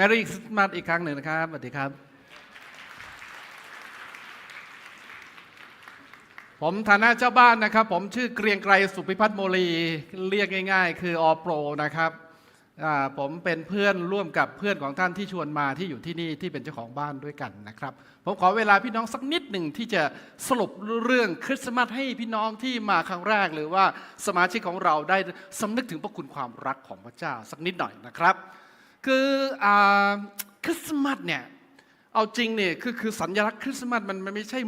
แมรี่คริสต์มาสอีกครั้งหนึ่งนะครับสวัสดีครับ ผมฐานะเจ้าบ้านนะครับ ผมชื่อเกรียงไกรสุพิพัฒน์โมลี เรียกง่าย ๆ คืออโปรนะครับผมเป็นเพื่อนร่วมกับเพื่อนของท่านที่ชวนมาที่อยู่ที่นี่ที่เป็นเจ้าของบ้านด้วยกันนะครับ ผมขอเวลาพี่น้องสักนิดหนึ่งที่จะสรุปเรื่องคริสต์มาสให้พี่น้องที่มาครั้งแรก หรือว่าสมาชิกของเราได้สำนึกถึงพระคุณความรักของพระเจ้าสักนิดหน่อยนะครับ คือคริสต์มาสเนี่ยเอาจริงเนี่ยคือคือสัญลักษณ์คริสต์มาสมันไม่ใช่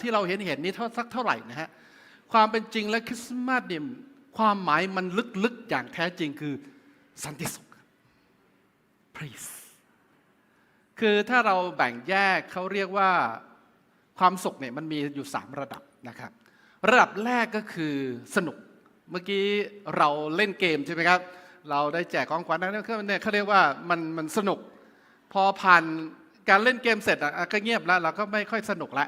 ที่เราเห็นเห็นนี่เท่าสักเท่าไหร่นะฮะความเป็นจริงและคริสต์มาสเนี่ยความหมายมันลึกๆอย่างแท้จริงคือสันติสุข peace คือถ้าเราแบ่งแยกเขาเรียกว่าความสุขเนี่ยมันมีอยู่ 3 ระดับนะครับ ระดับแรกก็คือสนุก เมื่อกี้เราเล่นเกมใช่ไหมครับ เราได้แจกของขวัญนั่นเนี่ยเขาเรียกว่ามันมันสนุก พอผ่านการเล่นเกมเสร็จอะก็เงียบแล้วเราก็ไม่ค่อยสนุกละ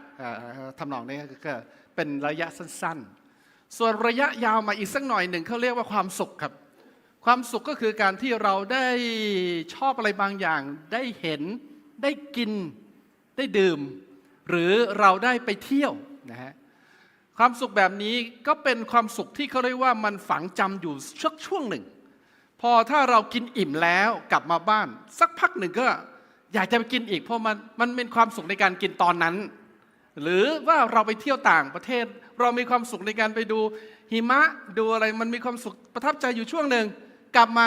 ทำนองนี้ก็เป็นระยะสั้นๆ ส่วนระยะยาวมาอีกสักหน่อยหนึ่งเขาเรียกว่าความสุขครับ ความสุขก็คือการที่เราได้ชอบอะไรบางอย่าง ได้เห็นได้กินได้ดื่ม หรือเราได้ไปเที่ยวนะฮะความสุขแบบนี้ก็เป็นความสุขที่เขาเรียกว่ามันฝังจำอยู่ช่วช่วงหนึ่ง พอถ้าเรากินอิ่มแล้วกลับมาบ้าน สักพักหนึ่งก็อยากจะไปกินอีกเพราะมันมันเป็นความสุขในการกินตอนนั้น หรือว่าเราไปเที่ยวต่างประเทศ เรามีความสุขในการไปดูหิมะดูอะไรมันมีความสุขประทับใจอยู่ช่วงหนึ่งกลับมา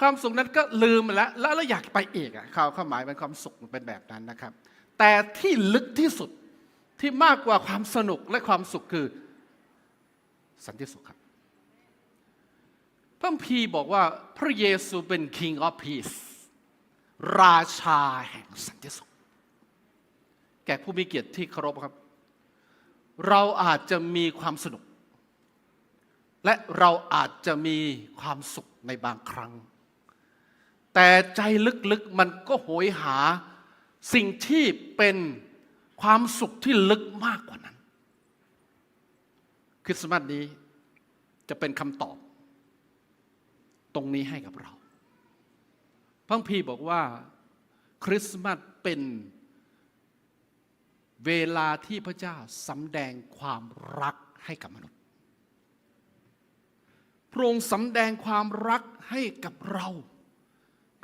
ความสุขนั้นก็ลืมแล้ว แล้วเราอยากไปอีกอะเขาความหมายเป็นความสุขเป็นแบบนั้นนะครับ แต่ที่ลึกที่สุดที่มากกว่าความสนุกและความสุขคือสันติสุขครับ คัมภีร์บอกว่าพระเยซูเป็น King of Peace ราชาแห่งสันติสุข แก่ผู้มีเกียรติที่เคารพครับ เราอาจจะมีความสนุก และเราอาจจะมีความสุขในบางครั้ง แต่ใจลึกๆมันก็โหยหาสิ่งที่เป็นความสุขที่ลึกมากกว่านั้น คริสต์มาสนี้จะเป็นคำตอบ ตรงนี้ให้กับเราพระคัมภีร์บอกว่าคริสต์มาสเป็นเวลาที่พระเจ้าสำแดงความรักให้กับมนุษย์พระองค์สำแดงความรักให้กับเรา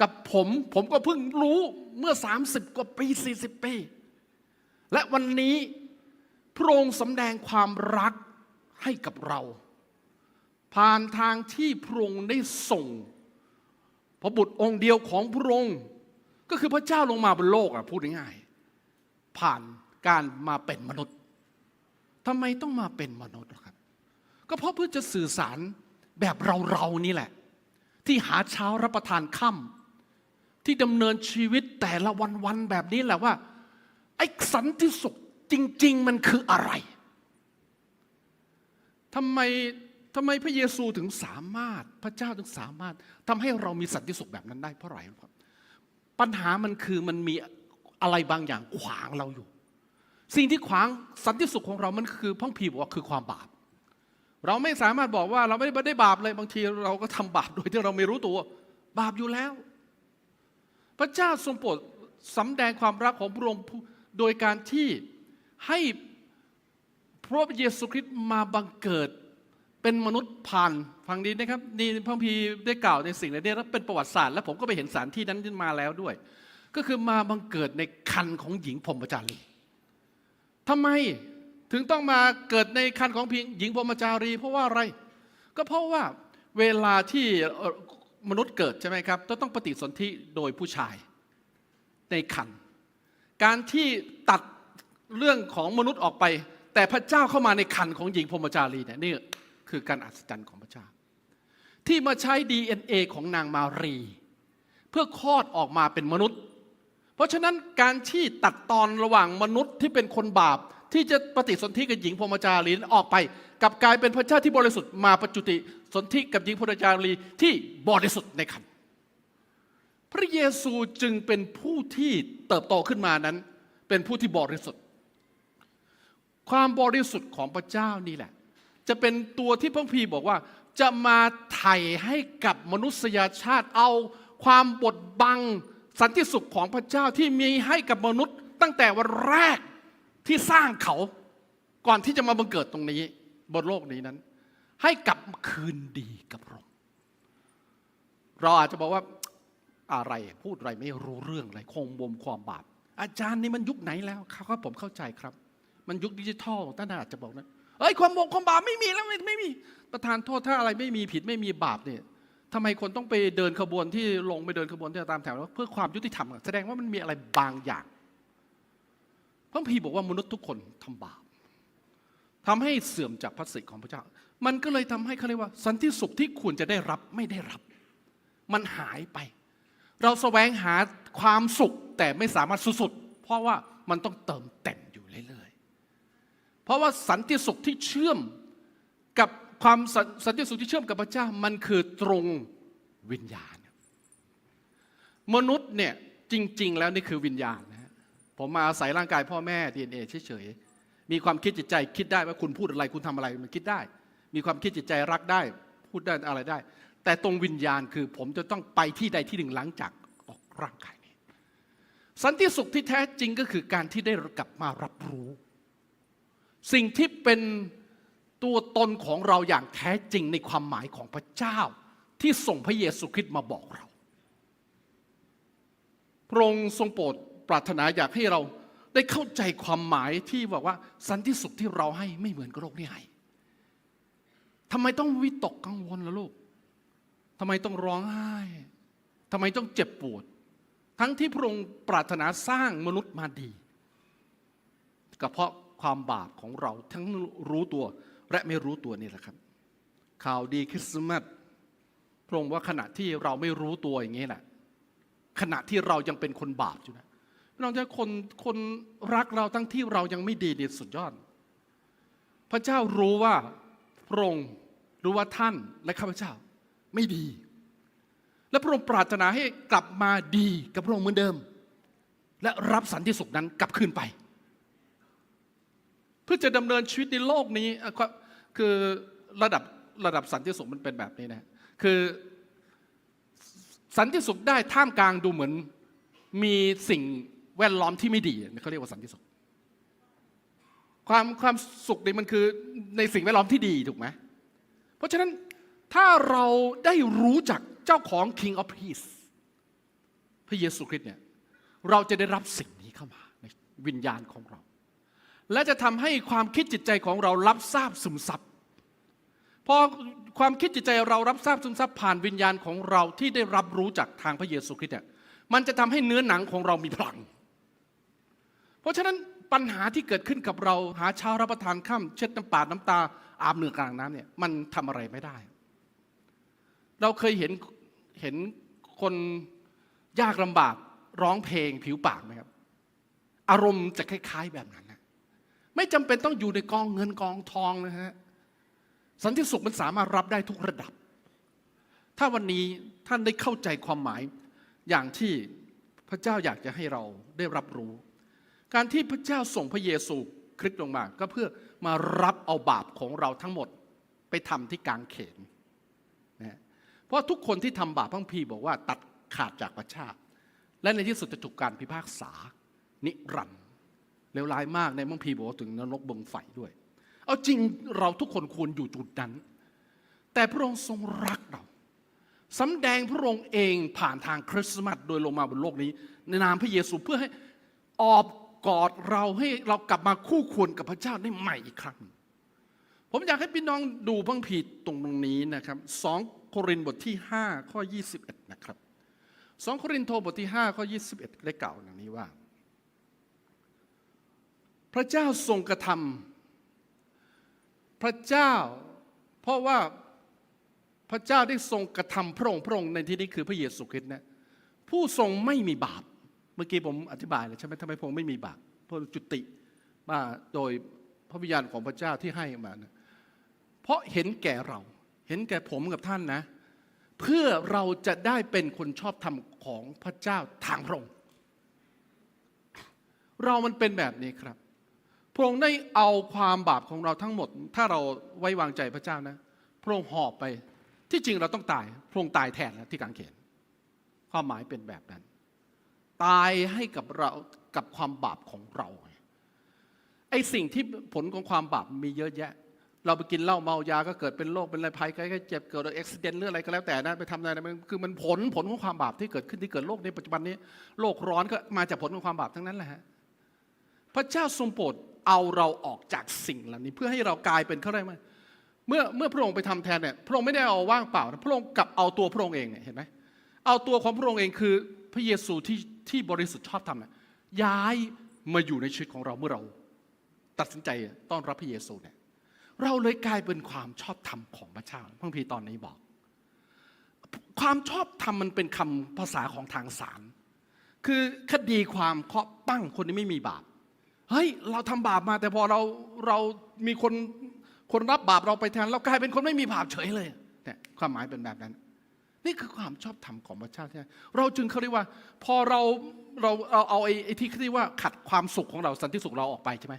กับผมผมก็เพิ่งรู้เมื่อ 30 กว่าปี 40 ปี และวันนี้พระองค์สำแดงความรักให้กับเรา ผ่านทางที่พระองค์ได้ส่ง พระบุตรองค์เดียวของพระองค์ก็คือพระเจ้าลงมาบนโลกอะพูดง่ายๆผ่านการมาเป็นมนุษย์ทำไมต้องมาเป็นมนุษย์ล่ะครับ ก็เพราะเพื่อจะสื่อสารแบบเราๆนี่แหละ ที่หาเช้ารับประทานค่ำที่ดำเนินชีวิตแต่ละวันๆแบบนี้แหละว่าไอ้สันติสุขจริง ๆ มันคืออะไรทำไม ทำไมพระเยซูถึงสามารถพระเจ้าถึงสามารถทำให้เรามีสันติสุขแบบนั้นได้เพราะอะไรครับ ปัญหามันคือมันมีอะไรบางอย่างขวางเราอยู่ สิ่งที่ขวางสันติสุขของเรามันคือพระคัมพีบอกว่าคือความบาป เราไม่สามารถบอกว่าเราไม่ได้บาปเลยบางทีเราก็ทำบาปโดยที่เราไม่รู้ตัว บาปอยู่แล้ว พระเจ้าทรงโปรดสำแดงความรักของพระองค์โดยการที่ให้พระเยซูคริสต์มาบังเกิด เป็นมนุษย์ผ่านฟังดีนะครับนี่พระพีได้กล่าวในสิ่งเหล่านี้แล้วเป็นประวัติศาสตร์และผมก็ไปเห็นสถานที่นั้นมาแล้วด้วย ก็คือมาบังเกิดในคันของหญิงพรมจารีทำไมถึงต้องมาเกิดในคันของหญิงพรมจารี เพราะว่าอะไร ก็เพราะว่าเวลาที่มนุษย์เกิดใช่ไหมครับต้องปฏิสนธิโดยผู้ชายในคันการที่ตัดเรื่องของมนุษย์ออกไป แต่พระเจ้าเข้ามาในคันของหญิงพรมจารีเนี่ยนี่ คือการอัศจรรย์ของพระเจ้า ที่มาใช้ DNA ของนางมารี เพื่อคลอดออกมาเป็นมนุษย์ เพราะฉะนั้นการที่ตัดตอนระหว่างมนุษย์ที่เป็นคนบาป ที่จะปฏิสนธิกับหญิงพรหมจารีออกไปกับกลายเป็นพระเจ้าที่บริสุทธิ์มาประจุติสนธิกับหญิงพรหมจารีที่บริสุทธิ์ในคันพระเยซูจึงเป็นผู้ที่เติบโตขึ้นมานั้น เป็นผู้ที่บริสุทธิ์ ความบริสุทธิ์ของพระเจ้านี่แหละ จะเป็นตัวที่พระพีบอกว่า จะมาไถ่ให้กับมนุษยชาติเอาความบดบังสันติสุขของพระเจ้าที่มีให้กับมนุษย์ ตั้งแต่วันแรกที่สร้างเขาก่อนที่จะมาบังเกิดตรงนี้บนโลกนี้นั้น ให้กลับคืนดีกับเราเราอาจจะบอกว่าอะไรพูดอะไรไม่รู้เรื่องอะไรคงบมความบาปอาจารย์นี่มันยุคไหนแล้วครับผมเข้าใจครับ มันยุคดิจิทัลท่านอาจจะบอกนะ เอ้ยความบงความบาปไม่มีแล้วไม่ไม่มีประธานโทษถ้าอะไรไม่มีผิดไม่มีบาปเนี่ยทำไมคนต้องไปเดินขบวนที่ลงไปเดินขบวนที่ตามแถวเพื่อความยุติธรรมแสดงว่ามันมีอะไรบางอย่างพระพีบอกว่ามนุษย์ทุกคนทำบาปทำให้เสื่อมจากพระสิทธิ์ของพระเจ้า มันก็เลยทำให้เขาเรียกว่า สันติสุขที่ควรจะได้รับไม่ได้รับ มันหายไป เราแสวงหาความสุขแต่ไม่สามารถสุดๆเพราะว่ามันต้องเติมเต็มอยู่เรื่อยๆ เพ ราะว่าสันติสุขที่เชื่อมกับความส,สันติสุขที่เชื่อมกับพระเจ้ามันคือตรงวิญญาณ มนุษย์เนี่ยจริง ๆ แล้วนี่คือวิญญาณนะผมมาอาศัยร่างกายพ่อแม่ DNA เฉยๆมีความคิดจิตใจคิดได้ว่าคุณพูดอะไรคุณทำอะไรมันคิดได้ มีความคิดจิตใจรักได้ พูดได้อะไรได้ แต่ตรงวิญญาณคือผมจะต้องไปที่ใดที่หนึ่งหลังจากออกร่างกายนี้ สันติสุขที่แท้จริงก็คือการที่ได้กลับมารับรู้ สิ่งที่เป็นตัวตนของเราอย่างแท้จริงในความหมายของพระเจ้า ที่ส่งพระเยซูคริสต์มาบอกเรา พระองค์ทรงโปรดปรารถนาอยากให้เราได้เข้าใจความหมายที่บอกว่าสันติสุขที่เราให้ไม่เหมือนกับโลกนี้ให้ทำไมต้องวิตกกังวลล่ะลูกทำไมต้องร้องไห้ทำไมต้องเจ็บปวด ทั้งที่พระองค์ปรารถนาสร้างมนุษย์มาดีก็เพราะ ความบาปของเราทั้งรู้ตัวและไม่รู้ตัวนี่แหละครับ ข่าวดีคริสต์มาสพระองค์ว่าขณะที่เราไม่รู้ตัวอย่างนี้แหละขณะที่เรายังเป็นคนบาปอยู่นะพี่น้องจะคนคนรักเราทั้งที่เรายังไม่ดีเนี่สุดยอด พระเจ้ารู้ว่าพระองค์รู้ว่าท่านและข้าพเจ้าไม่ดี และพระองค์ปรารถนาให้กลับมาดีกับพระองค์เหมือนเดิม และรับสันติสุขนั้นกลับคืนไป พื่อจะดำเนินชีวิตในโลกนี้คือระดับระดับสันติสุขมันเป็นแบบนี้นะคือสันติสุขได้ท่ามกลางดูเหมือนมีสิ่งแวดล้อมที่ไม่ดีเขาเรียกว่าสันติสุข ความความสุขนี่มันคือในสิ่งแวดล้อมที่ดีถูกไหมเพราะฉะนั้นถ้าเราได้รู้จักเจ้าของ King of Peace พระเยซูคริสต์เนี่ยเราจะได้รับสิ่งนี้เข้ามาในวิญญาณของเรา และจะทำให้ความคิดจิตใจของเรารับทราบซึมซับพอความคิดจิตใจเรารับทราบซึมซับผ่านวิญญาณของเราที่ได้รับรู้จากทางพระเยซูคริสต์เนี่ยมันจะทำให้เนื้อหนังของเรามีพลัง เพราะฉะนั้นปัญหาที่เกิดขึ้นกับเราหาเช้ารับประทานข้ามเช็ดน้ำปาดน้ำตา อาบเหนือกลางน้ำเนี่ยมันทำอะไรไม่ได้ เราเคยเห็นเห็นคนยากลำบากร้องเพลงผิวปากไหมครับ อารมณ์จะคล้าย ๆแบบนั้น ไม่จำเป็นต้องอยู่ในกองเงินกองทองนะฮะสันติสุขมันสามารถรับได้ทุกระดับ ถ้าวันนี้ท่านได้เข้าใจความหมายอย่างที่พระเจ้าอยากจะให้เราได้รับรู้ การที่พระเจ้าส่งพระเยซูคริสต์ลงมา ก็เพื่อมารับเอาบาปของเราทั้งหมดไปทำที่กางเขนนะเพราะทุกคนที่ทำบาปพังพีบอกว่าตัดขาดจากพระเจ้าและในที่สุดจะถูกการพิพากษานิรันดร เลวร้ายมากในมังพีบอกว่าถึงนรกเบงไฟด้วย เอาจริงเราทุกคนควรอยู่จุดนั้น แต่พระองค์ทรงรักเราสำแดงพระองค์เองผ่านทางคริสต์มาสโดยลงมาบนโลกนี้ ในนามพระเยซูเพื่อให้ออบกอดเราให้เรากลับมาคู่ควรกับพระเจ้าได้ใหม่อีกครั้ง ผมอยากให้พี่น้องดูพังผีตรงตรงนี้นะครับสองโครินธ์บทที่ 5 ข้อ 21 นะครับสองโครินธ์โทบทที่ 5 ข้อ 21 ได้กล่าวอย่างนี้ว่า พระเจ้าทรงกระทำพระเจ้า เพราะว่าพระเจ้าได้ทรงกระทำพระองค์พระองค์ในที่นี้คือพระเยซูคริสต์นะผู้ทรงไม่มีบาป เมื่อกี้ผมอธิบายเลยใช่ไหมทำไมพระองค์ไม่มีบาปเพราะจุติมาโดยพระวิญญาณของพระเจ้าที่ให้มานะเพราะเห็นแก่เรา เห็นแก่ผมกับท่านนะ เพื่อเราจะได้เป็นคนชอบธรรมของพระเจ้าทางพระองค์เรามันเป็นแบบนี้ครับ พระองค์ได้เอาความบาปของเราทั้งหมด ถ้าเราไว้วางใจพระเจ้านะ พระองค์หอบไป ที่จริงเราต้องตาย พระองค์ตายแทนแล้วที่กางเขนความหมายเป็นแบบนั้น ตายให้กับเรากับความบาปของเราไอ้สิ่งที่ผลของความบาปมีเยอะแยะ เราไปกินเหล้าเมายาก็เกิดเป็นโรคเป็นอะไรภัยใกล้ๆเจ็บเกิดอุบัติเหตุหรืออะไรก็แล้วแต่นะไปทำอะไรมันคือมันผลผลของความบาปที่เกิดขึ้นที่เกิดโรคในปัจจุบันนี้โลกร้อนก็มาจากผลของความบาปทั้งนั้นแหละฮะพระเจ้าทรงโปรด เอาเราออกจากสิ่งเหล่านี้ เพื่อให้เรากลายเป็นเขาได้ไหมเมื่อเมื่อพระองค์ไปทำแทนเนี่ยพระองค์ไม่ได้เอาว่างเปล่านะพระองค์กลับเอาตัวพระองค์เองเนี่ยเห็นไหมเอาตัวของพระองค์เองคือพระเยซูที่ที่บริสุทธิ์ชอบธรรมเนี่ยย้ายมาอยู่ในชีวิตของเราเมื่อเราตัดสินใจต้อนรับพระเยซูเนี่ยเราเลยกลายเป็นความชอบธรรมของพระเจ้าพระพีร์ตอนนี้บอก ความชอบธรรมมันเป็นคำภาษาของทางศาลคือคดีความเคาะปั้งคนที่ไม่มีบาป เฮ้ยเราทำบาปมา แต่พอเราเรามีคนคนรับบาปเราไปแทนเรากลายเป็นคนไม่มีบาปเฉยเลยเนี่ยความหมายเป็นแบบนั้น นี่คือความชอบธรรมของพระเจ้าใช่ไหมเราจึงเขาเรียกว่า พอเราเราเราเอาไอ้ที่เขาเรียกว่าขัดความสุขของเราสันติสุขเราออกไปใช่ไหม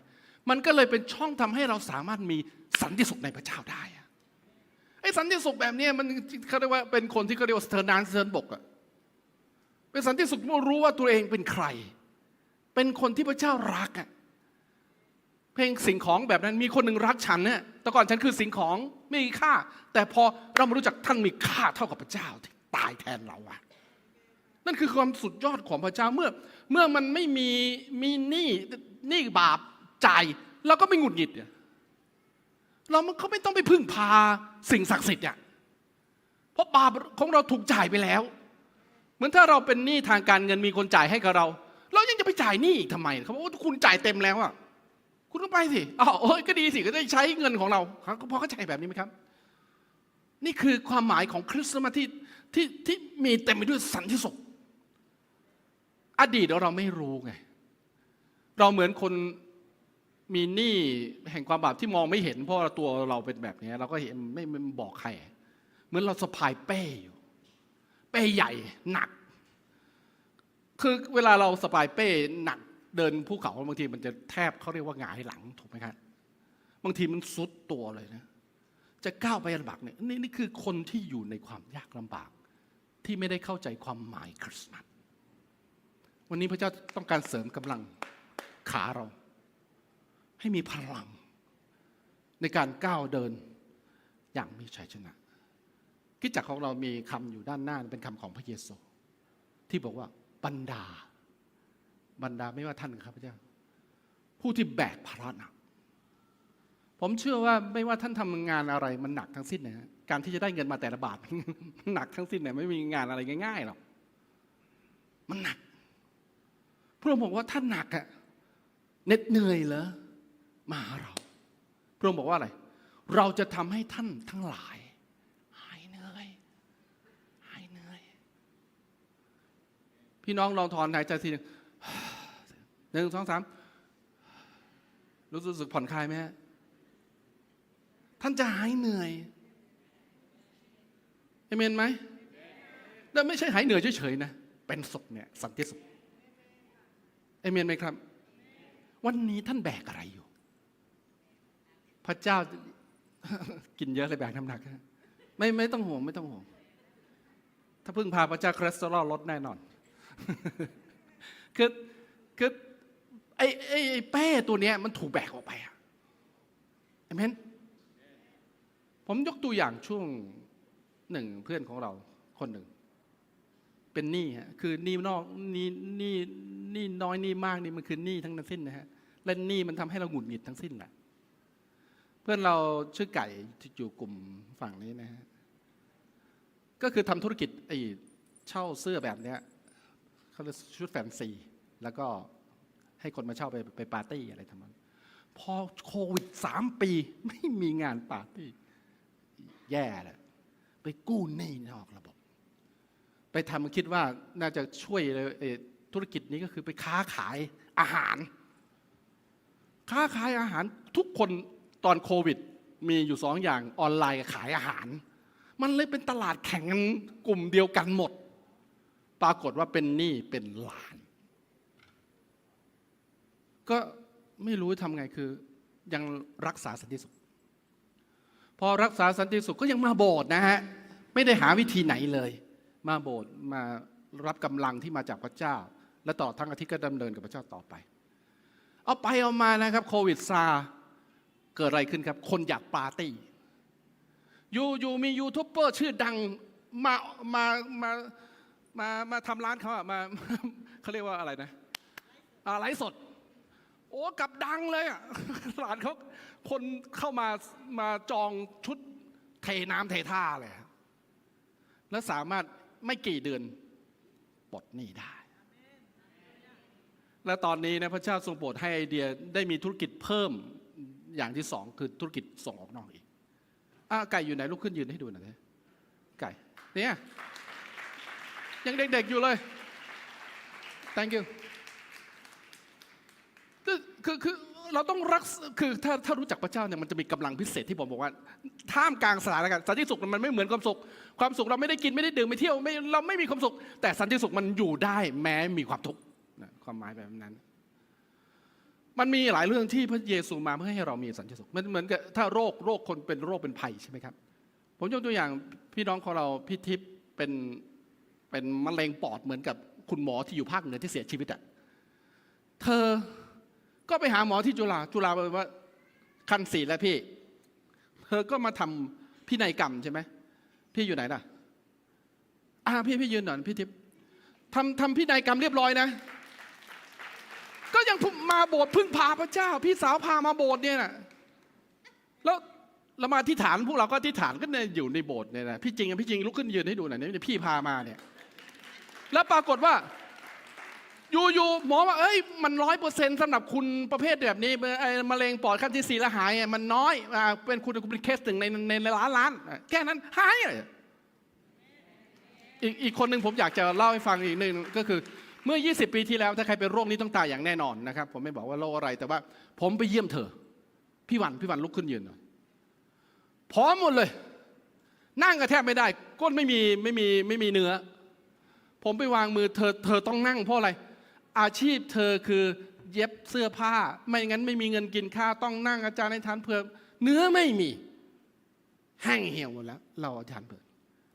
มันก็เลยเป็นช่องทำให้เราสามารถมีสันติสุขในพระเจ้าได้อะไอ้สันติสุขแบบนี้มันเขาเรียกว่าเป็นคนที่เขาเรียกว่าเทินนานเทินบกอะเป็นสันติสุขเมื่อรู้ว่าตัวเองเป็นใคร เป็นคนที่พระเจ้ารักอะ เพลงสิ่งของแบบนั้นมีคนหนึ่งรักฉันเนี่ยแต่ก่อนฉันคือสิ่งของไม่มีค่า แต่พอเรามารู้จักท่านมีค่าเท่ากับพระเจ้าที่ตายแทนเราอะนั่นคือความสุดยอดของพระเจ้าเมื่อ เมื่อมันไม่มีมีหนี้หนี้บาปจ่ายเราก็ไม่หงุดหงิดเนี่ยเรามันเขาไม่ต้องไปพึ่งพาสิ่งศักดิ์สิทธิ์อะเพราะบาปของเราถูกจ่ายไปแล้ว เหมือนถ้าเราเป็นหนี้ทางการเงินมีคนจ่ายให้กับเรา เรายังจะไปจ่ายหนี้อีกทำไมเขาบอกว่าคุณจ่ายเต็มแล้วอะ คุณก็ไปสิอ๋อโอ้ยก็ดีสิก็ได้ใช้เงินของเราเขาก็พอเข้าใจแบบนี้ไหมครับ นี่คือความหมายของคริสต์มาสที่ที่ที่มีเต็มไปด้วยสันติสุข อดีตเราไม่รู้ไง เราเหมือนคนมีหนี้แห่งความบาปที่มองไม่เห็น เพราะตัวเราเป็นแบบนี้ เราก็เห็นไม่ไม่บอกใคร เหมือนเราสะพายเป้อยู่ เป้ใหญ่หนัก คือเวลาเราสะพายเป้หนัก เดินภูเขาบางทีมันจะแทบเขาเรียกว่าหงายหลังถูกไหมครับบางทีมันซุดตัวเลยนะ จะก้าวไปลำบากเนี่ยนี่นี่คือคนที่อยู่ในความยากลำบาก ที่ไม่ได้เข้าใจความหมายคริสต์มาสวันนี้พระเจ้าต้องการเสริมกำลังขาเรา ให้มีพลัง ในการก้าวเดินอย่างมีชัยชนะกิจจักรของเรามีคำอยู่ด้านหน้าเป็นคำของพระเยซู ที่บอกว่าบรรดา บรรดาไม่ว่าท่านครับพระเจ้า ผู้ที่แบกภาระหนัก ผมเชื่อว่าไม่ว่าท่านทำงานอะไรมันหนักทั้งสิ้นนะการที่จะได้เงินมาแต่ละบาทหนักทั้งสิ้นเนี่ยไม่มีงานอะไรง่ายๆหรอกมันหนักพระองค์บอกว่าท่านหนักอะเหน็ดเหนื่อยเหรอมาหาเรา พระองค์บอกว่าอะไร เราจะทำให้ท่านทั้งหลาย หายเหนื่อย หายเหนื่อย พี่น้องลองถอนหายใจทีนึง หนึ่งสองสามรู้สึกผ่อนคลายไหมฮะท่านจะหายเหนื่อยเอเมนไหมแล้วไม่ใช่หายเหนื่อยเฉยๆนะ เป็นสุขเนี่ยสันติสุขเอเมนไหมครับ วันนี้ท่านแบกอะไรอยู่ พระเจ้ากินเยอะเลยแบกน้ำหนักฮะไม่ไม่ต้องห่วงไม่ต้องห่วง ถ้าพึ่งพาพระเจ้าคอเลสเตอรอลลดแน่นอนคือคือ อ้ไอ้ไอ้เป้ตัวเนี้ยมันถูกแบกออกไปอะเอเมนผมยกตัวอย่างช่วงหนึ่งเพื่อนของเราคนหนึ่ง เป็นหนี้ฮะคือหนี้นอกหนี้หนี้หนี้น้อยหนี้มากนี่มันคือหนี้ทั้งนั้นสิ้นนะฮะและหนี้มันทำให้เราหงุดหงิดทั้งสิ้นแหละเพื่อนเราชื่อไก่อยู่กลุ่มฝั่งนี้นะฮะก็คือทำธุรกิจไอ้เช่าเสื้อแบบเนี้ยเขาเรียกชุดแฟนซี แล้วก็ ให้คนมาเช่าไปไปปาร์ตี้อะไรทำนองพอโควิดสามปีไม่มีงานปาร์ตี้ แย่เลยไปกู้หนี้นอกระบบ ไปทำคิดว่าน่าจะช่วยเลยธุรกิจนี้ก็คือไปค้าขายอาหาร ค้าขายอาหารทุกคนตอนโควิด มีอยู่สองอย่างออนไลน์กับขายอาหาร มันเลยเป็นตลาดแข่งกันกลุ่มเดียวกันหมด ปรากฏว่าเป็นหนี้เป็นล้าน ก็ไม่รู้ทำไงคือ ยังรักษาสันติสุข พอรักษาสันติสุขก็ยังมาโบสถ์นะฮะไม่ได้หาวิธีไหนเลย มาโบสถ์มารับกำลังที่มาจากพระเจ้า และตลอทั้งอาทิตย์ก็ดำเนินกับพระเจ้าต่อไป เอาไปเอามานะครับโควิดซาเกิดอะไรขึ้นครับ คนอยากปาร์ตี้อยู่อยู่มียูทูบเบอร์ชื่อดังมามามามามาทำร้านเขาอะมาเขาเรียกว่าอะไรนะอ่าไลฟ์สด โอ้กลับดังเลยอะร้านเขาคนเข้ามามาจองชุดเทน้ำเทท่าเลยแล้วสามารถไม่กี่เดือนปลดหนี้ได้ และตอนนี้นะพระเจ้าทรงโปรดให้ไอเดียได้มีธุรกิจเพิ่มอย่างที่สองคือธุรกิจส่งออกนอกอีกอะไก่อยู่ไหนลุกขึ้นยืนให้ดูหน่อยไก่เนี่ยยังเด็กๆอยู่เลย thank you คือคือเราต้องรักคือถ้าถ้ารู้จักพระเจ้าเนี่ยมันจะมีกำลังพิเศษที่ผมบอกว่า ท่ามกลางสถานการณ์สันติสุขมันไม่เหมือนความสุข ความสุขเราไม่ได้กินไม่ได้ดื่มไม่เที่ยวไม่เราไม่มีความสุข แต่สันติสุขมันอยู่ได้แม้มีความทุกข์ความหมายแบบนั้น มันมีหลายเรื่องที่พระเยซูมาเพื่อให้เรามีสันติสุขมันเหมือนกับถ้าโรคโรคคนเป็นโรคเป็นภัยใช่ไหมครับ ผมยกตัวอย่างพี่น้องของเราพี่ทิพย์เป็นเป็นมะเร็งปอดเหมือนกับคุณหมอที่อยู่ภาคเหนือที่เสียชีวิตอะเธอ ก็ไปหาหมอที่จุฬาจุฬาบอกว่าคันสีแล้วพี่ เธอก็มาทำพินัยกรรมใช่ไหมพี่อยู่ไหนล่ะอ่าพี่พี่ยืนหน่อยพี่ทิพย์ทำทำพินัยกรรมเรียบร้อยนะ ก็ยังมาโบสถ์พึ่งพาพระเจ้า พี่สาวพามาโบสถ์เนี่ยนะแล้วเรามาที่ฐานพวกเราก็ที่ฐานก็เนี่ยอยู่ในโบสถ์เนี่ยนะพี่จริงอะพี่จริงลุกขึ้นยืนให้ดูหน่อยเนี่ยพี่พามาเนี่ย แล้วปรากฏว่า อยู่ๆหมอว่าเอ้ยมันร้อยเปอร์เซ็นต์สำหรับคุณประเภทแบบนี้ไอ้มะเร็งปอดขั้นที่สี่และหายมันน้อยอ่าเป็นคุณคุณเป็นเคสหนึ่งในในในล้านล้านแค่นั้นหายเลยอีกอีกคนหนึ่งผมอยากจะเล่าให้ฟังอีกหนึ่งก็คือเมื่อ 20 ปีที่แล้วถ้าใครเป็นโรคนี้ต้องตายอย่างแน่นอนนะครับ ผมไม่บอกว่าโรคอะไรแต่ว่า ผมไปเยี่ยมเธอ พี่วันพี่วันลุกขึ้นยืนหน่อยพร้อมหมดเลย นั่งก็แทบไม่ได้ ก้นไม่มีไม่มีไม่มีเนื้อ ผมไปวางมือเธอเธอต้องนั่งเพราะอะไร อาชีพเธอคือเย็บเสื้อผ้า ไม่งั้นไม่มีเงินกินข้าวต้องนั่งอาจารย์ในทานเพื่อเนื้อไม่มีแห้งเหี่ยวหมดแล้ว เราอาจารย์เพื่อ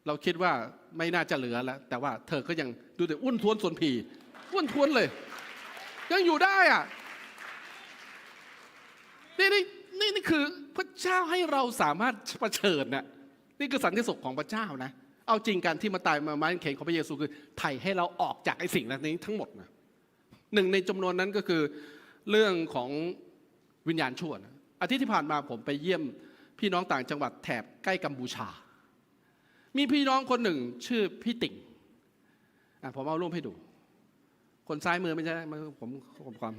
เราคิดว่าไม่น่าจะเหลือแล้ว แต่ว่าเธอก็ยังดูแต่อ้วนท้วนส่วนผีอ้วนท้วนเลย ยังอยู่ได้อะนี่นี่นี่นี่คือพระเจ้าให้เราสามารถเผชิญนะนี่คือสันติสุขของพระเจ้านะ เอาจริงการที่มาตายมาไม้เขนของพระเยซูคือไถ่ให้เราออกจากไอ้สิ่งเหล่านี้ทั้งหมดนะ หนึ่งในจำนวนนั้นก็คือเรื่องของวิญญาณชั่วนะอาทิตย์ที่ผ่านมาผมไปเยี่ยมพี่น้องต่างจังหวัดแถบใกล้กัมพูชา มีพี่น้องคนหนึ่งชื่อพี่ติ่งผมเอารูปให้ดู คนซ้ายมือไม่ใช่มือผมผมความ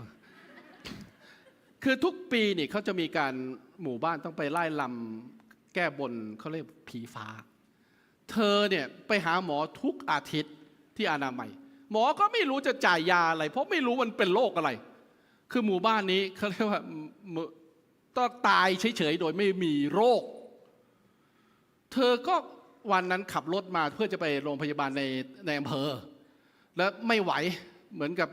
คือทุกปีนี่เขาจะมีการหมู่บ้านต้องไปไล่ลำแก้บนเขาเรียกผีฟ้า เธอเนี่ยไปหาหมอทุกอาทิตย์ที่อนามัย หมอก็ไม่รู้จะจ่ายยาอะไร เพราะไม่รู้มันเป็นโรคอะไร คือหมู่บ้านนี้เขาเรียกว่าต้องตายเฉยๆโดยไม่มีโรค เธอก็วันนั้นขับรถมาเพื่อจะไปโรงพยาบาลในในอำเภอ แล้วไม่ไหวเหมือนกับ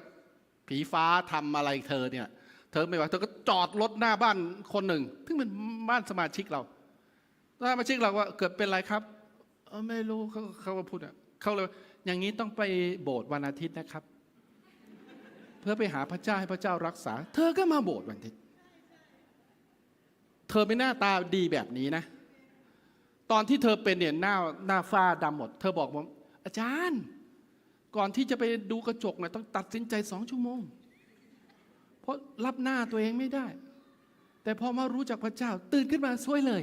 ผีฟ้าทำอะไรเธอเนี่ยเธอไม่ไหวเธอก็จอดรถหน้าบ้านคนหนึ่งซึ่งเป็นบ้านสมาชิกเราสมาชิกเราว่าเกิดเป็นอะไรครับเออไม่รู้เขาเขาพูดอะเขาเลย อย่างนี้ต้องไปโบสถ์วันอาทิตย์นะครับ เพื่อไปหาพระเจ้าให้พระเจ้ารักษา เธอก็มาโบสถ์วันอาทิตย์ เธอไม่หน้าตาดีแบบนี้นะ ตอนที่เธอเป็นเนี่ยหน้าหน้าฝ้าดำหมด เธอบอกผมอาจารย์ ก่อนที่จะไปดูกระจกเนี่ยต้องตัดสินใจสองชั่วโมง เพราะรับหน้าตัวเองไม่ได้ แต่พอมารู้จักพระเจ้า ตื่นขึ้นมาสวยเลย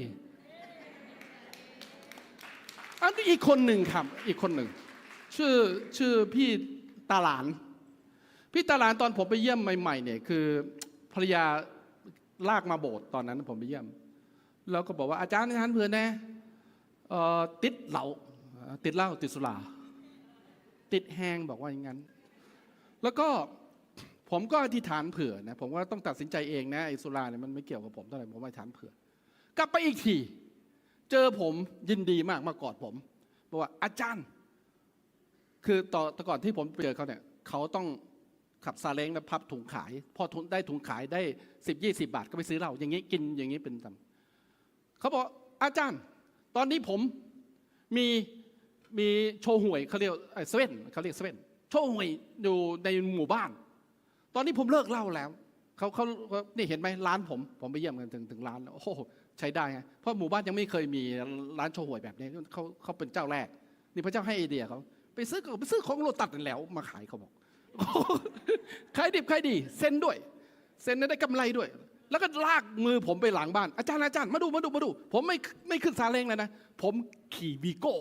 อันนี้อีกคนหนึ่งครับ อีกคนหนึ่ง ชื่อชื่อพี่ตาหลาน พี่ตาหลานตอนผมไปเยี่ยมใหม่ๆเนี่ยคือภรรยาลากมาโบสถ์ตอนนั้นผมไปเยี่ยม แล้วก็บอกว่าอาจารย์อาจารย์เผื่อแน่เอ่อติดเหล้าติดเหล้าติดสุราติดแห้งบอกว่าอย่างนั้น แล้วก็ผมก็อธิษฐานเผื่อนะผมว่าต้องตัดสินใจเองนะไอ้สุราเนี่ยมันไม่เกี่ยวกับผมเท่าไหร่ผมอธิษฐานเผื่อกลับไปอีกที เจอผมยินดีมากมากอดผมบอกว่าอาจารย์ คือต่อแต่ก่อนที่ผมไปเจอเขาเนี่ยเขาต้องขับซาเล้งแล้วพับถุงขาย พอถุงได้ถุงขายได้สิบยี่สิบาทก็ไปซื้อเหล้าอย่างนี้กินอย่างนี้เป็นตำเขาบอกอาจารย์ ตอนนี้ผมมีมีโชว์หวยเขาเรียกเอ่อเซเว่นเขาเรียกเซเว่นโชว์หวยอยู่ในหมู่บ้าน ตอนนี้ผมเลิกเหล่าแล้วเขาเขาเนี่เห็นไหมร้านผม ผมไปเยี่ยมกันถึงถึงร้านแล้วโอ้โหใช้ได้ไงเพราะหมู่บ้านยังไม่เคยมีร้านโชว์หวยแบบนี้เขาเขาเป็นเจ้าแรก นี่พระเจ้าให้ไอเดียเขา ไปซื้อก็ไปซื้อของโลตัดนั่นแล้วมาขายเขาบอกขายดิบขายดี เซ็นด้วย เซ็นได้กำไรด้วย แล้วก็ลากมือผมไปหลังบ้าน อาจารย์อาจารย์มาดูมาดูมาดู ผมไม่ไม่ขึ้นซาเล้งเลยนะ ผมขี่วีโก้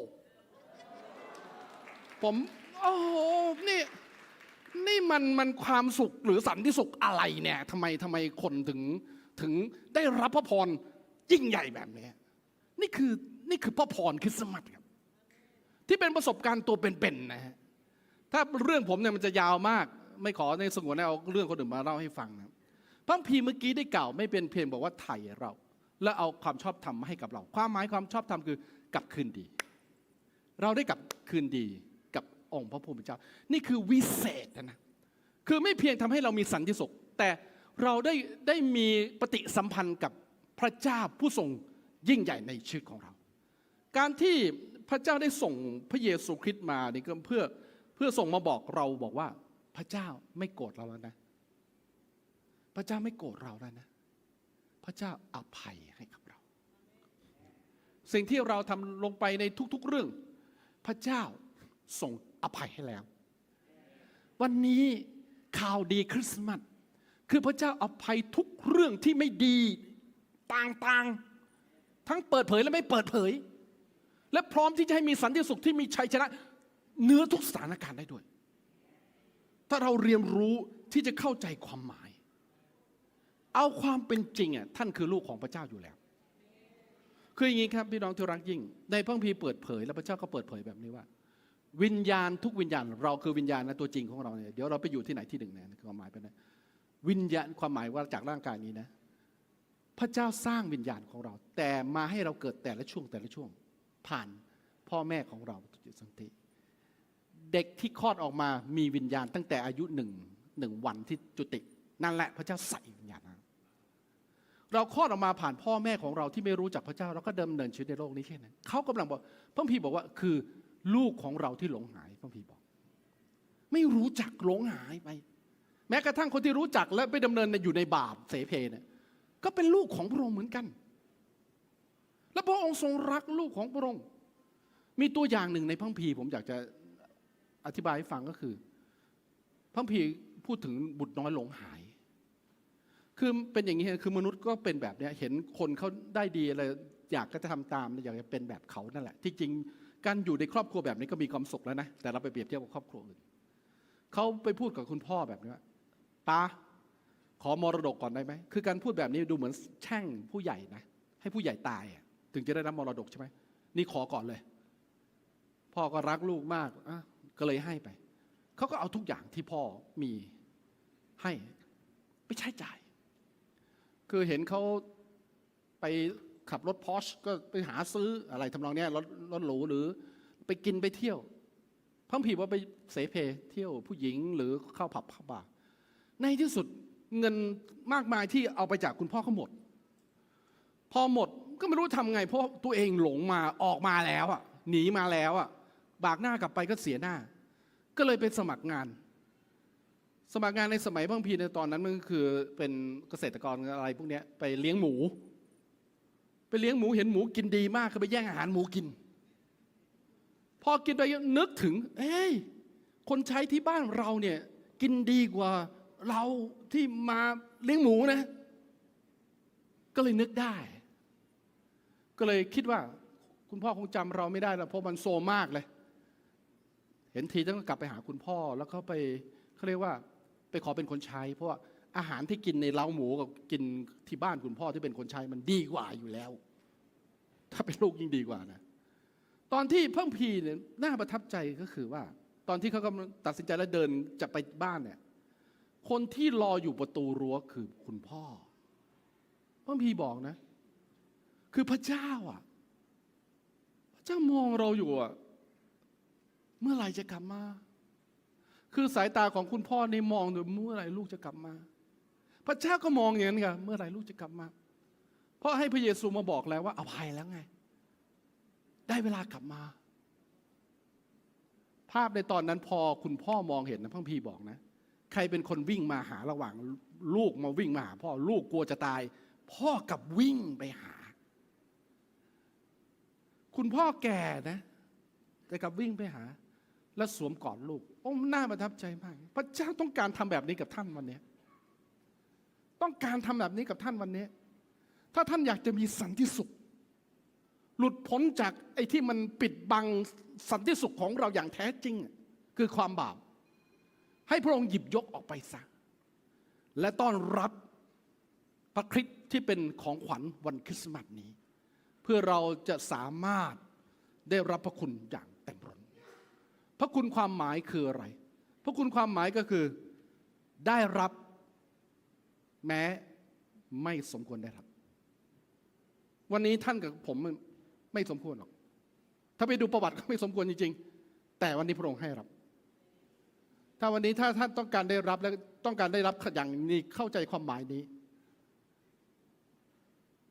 ผมโอ้โหนี่นี่มันมันความสุขหรือสันติสุขอะไรเนี่ยทำไมทำไมคนถึงถึงได้รับพระพรยิ่งใหญ่แบบนี้ นี่คือนี่คือพระพรคริสต์มาสครับ ที่เป็นประสบการณ์ตัวเป็นๆนะฮะถ้าเรื่องผมเนี่ยมันจะยาวมาก ไม่ขอในสงวนเอาเรื่องคนอื่นมาเล่าให้ฟังนะพระคัมภีร์เมื่อกี้ได้กล่าวไม่เป็นเพียงบอกว่าไถ่เรา และเอาความชอบธรรมมาให้กับเรา ความหมายความชอบธรรมคือกลับคืนดี เราได้กลับคืนดีกับองค์พระผู้เป็นเจ้า นี่คือวิเศษนะนะคือไม่เพียงทำให้เรามีสันติสุข แต่เราได้ได้มีปฏิสัมพันธ์กับพระเจ้าผู้ทรงยิ่งใหญ่ในชีวิตของเรา การที่ พระเจ้าได้ส่งพระเยซูคริสต์มานี่ก็เพื่อเพื่อส่งมาบอกเราบอกว่า พระเจ้าไม่โกรธเราแล้วนะ พระเจ้าไม่โกรธเราแล้วนะ พระเจ้าอภัยให้กับเรา สิ่งที่เราทำลงไปในทุก ๆ เรื่อง พระเจ้าส่งอภัยให้แล้ว วันนี้ข่าวดีคริสต์มาสคือพระเจ้าอภัยทุกเรื่องที่ไม่ดีต่างๆ ทั้งเปิดเผยและไม่เปิดเผย และพร้อมที่จะให้มีสันติสุขที่มีชัยชนะเนื้อทุกสถานการณ์ได้ด้วย ถ้าเราเรียนรู้ที่จะเข้าใจความหมาย เอาความเป็นจริงอะท่านคือลูกของพระเจ้าอยู่แล้ว คืออย่างนี้ครับพี่น้องที่รักยิ่ง ในพระคัมภีร์เปิดเผย และพระเจ้าก็เปิดเผยแบบนี้ว่า วิญญาณทุกวิญญาณ เราคือวิญญาณนะตัวจริงของเราเนี่ยเดี๋ยวเราไปอยู่ที่ไหนที่หนึ่งเนี่ยความหมายเป็นนะวิญญาณความหมายว่าจากร่างกายนี้นะ พระเจ้าสร้างวิญญาณของเรา แต่มาให้เราเกิดแต่ละช่วงแต่ละช่วง ผ่านพ่อแม่ของเราจุติสันติ เด็กที่คลอดออกมามีวิญญาณตั้งแต่อายุหนึ่งหนึ่งวันที่จุติ นั่นแหละพระเจ้าใส่วิญญาณนะเราคลอดออกมาผ่านพ่อแม่ของเราที่ไม่รู้จักพระเจ้าเราก็เดิมเนินชีวิตในโลกนี้แค่นั้นเขากำลังบอกพระพีร์บอกว่าคือลูกของเราที่หลงหายพระพีร์บอก ไม่รู้จักหลงหายไป แม้กระทั่งคนที่รู้จักและไปดำเนินอยู่ในบาปเสเพเนี่ยก็เป็นลูกของพระองค์เหมือนกัน และพระองค์ทรงรักลูกของพระองค์ มีตัวอย่างหนึ่งในพระคัมภีผมอยากจะอธิบายให้ฟังก็คือพระคัมภีพูดถึงบุตรน้อยหลงหาย คือเป็นอย่างนี้คือมนุษย์ก็เป็นแบบนี้เห็นคนเขาได้ดีอะไรอยากก็จะทำตามอยากจะเป็นแบบเขานั่นแหละ ที่จริงการอยู่ในครอบครัวแบบนี้ก็มีความสุขแล้วนะ แต่เราไปเปรียบเทียบกับครอบครัวอื่นเขาไปพูดกับคุณพ่อแบบนี้ว่าตาขอมรดกก่อนได้ไหม คือการพูดแบบนี้ดูเหมือนแช่งผู้ใหญ่นะ ให้ผู้ใหญ่ตายอะ ถึงจะได้รับมรดกใช่ไหมนี่ขอก่อนเลย พ่อก็รักลูกมากอะก็เลยให้ไป เขาก็เอาทุกอย่างที่พ่อมีให้ไปใช้จ่าย คือเห็นเขาไปขับรถพอชก็ไปหาซื้ออะไรทำนองเนี้ยรถรถหรูหรือไปกินไปเที่ยวพังผีว่าไปเสเพเที่ยวผู้หญิงหรือเข้าผับเข้าบาร์ในที่สุดเงินมากมายที่เอาไปจากคุณพ่อเขาหมด พอหมด ก็ไม่รู้ทำไง เพราะตัวเองหลงมาออกมาแล้วอะหนีมาแล้วอะบากหน้ากลับไปก็เสียหน้า ก็เลยไปสมัครงาน สมัครงานในสมัยพังพีในตอนนั้นมันก็คือเป็นเกษตรกรอะไรพวกนี้ไปเลี้ยงหมู ไปเลี้ยงหมูเห็นหมูกินดีมากก็ไปแย่งอาหารหมูกิน พอกินไปนึกถึง เอ้ยคนใช้ที่บ้านเราเนี่ยกินดีกว่าเราที่มาเลี้ยงหมูนะ ก็เลยนึกได้ ก็เลยคิดว่าคุณพ่อคงจำเราไม่ได้แล้วเพราะมันโซมากเลย เห็นทีต้องกลับไปหาคุณพ่อแล้วเขาไปเขาเรียกว่าไปขอเป็นคนใช้ เพราะว่าอาหารที่กินในเล้าหมูกับกินที่บ้านคุณพ่อที่เป็นคนใช้มันดีกว่าอยู่แล้ว ถ้าเป็นลูกยิ่งดีกว่านะ ตอนที่เพิ่งพีเนี่ยน่าประทับใจก็คือว่า ตอนที่เขากำลังตัดสินใจแล้วเดินจะไปบ้านเนี่ยคนที่รออยู่ประตูรั้วคือคุณพ่อพระพีบอกนะ คือพระเจ้าอะ พระเจ้ามองเราอยู่อะ เมื่อไหร่จะกลับมา คือสายตาของคุณพ่อในมองดูเมื่อไหร่ลูกจะกลับมา พระเจ้าก็มองอย่างนั้นไงเมื่อไหร่ลูกจะกลับมา เพราะให้พระเยซูมาบอกแล้วว่าอภัยแล้วไง ได้เวลากลับมา ภาพในตอนนั้นพอคุณพ่อมองเห็นนะพังพีบอกนะ ใครเป็นคนวิ่งมาหาระหว่าง ลูกมาวิ่งมาหาพ่อลูกกลัวจะตาย พ่อกับวิ่งไปหา คุณพ่อแก่นะ แต่กลับวิ่งไปหา แล้วสวมกอดลูก โอ้น่าประทับใจมาก พระเจ้าต้องการทำแบบนี้กับท่านวันนี้ ต้องการทำแบบนี้กับท่านวันนี้ ถ้าท่านอยากจะมีสันติสุข หลุดพ้นจากไอ้ที่มันปิดบังสันติสุขของเราอย่างแท้จริง คือความบาป ให้พระองค์หยิบยกออกไปซะและต้อนรับพระคริสต์ที่เป็นของขวัญวันคริสต์มาสนี้ เพื่อเราจะสามารถได้รับพระคุณอย่างเต็มร้นพระคุณความหมายคืออะไร พระคุณความหมายก็คือได้รับแม้ไม่สมควรได้รับ วันนี้ท่านกับผมไม่สมควรหรอก ถ้าไปดูประวัติก็ไม่สมควรจริงๆ แต่วันนี้พระองค์ให้รับ ถ้าวันนี้ถ้าท่านต้องการได้รับและต้องการได้รับอย่างนี้เข้าใจความหมายนี้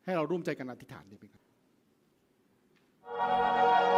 ให้เราร่วมใจกันอธิษฐานดีไหมครับ Thank you.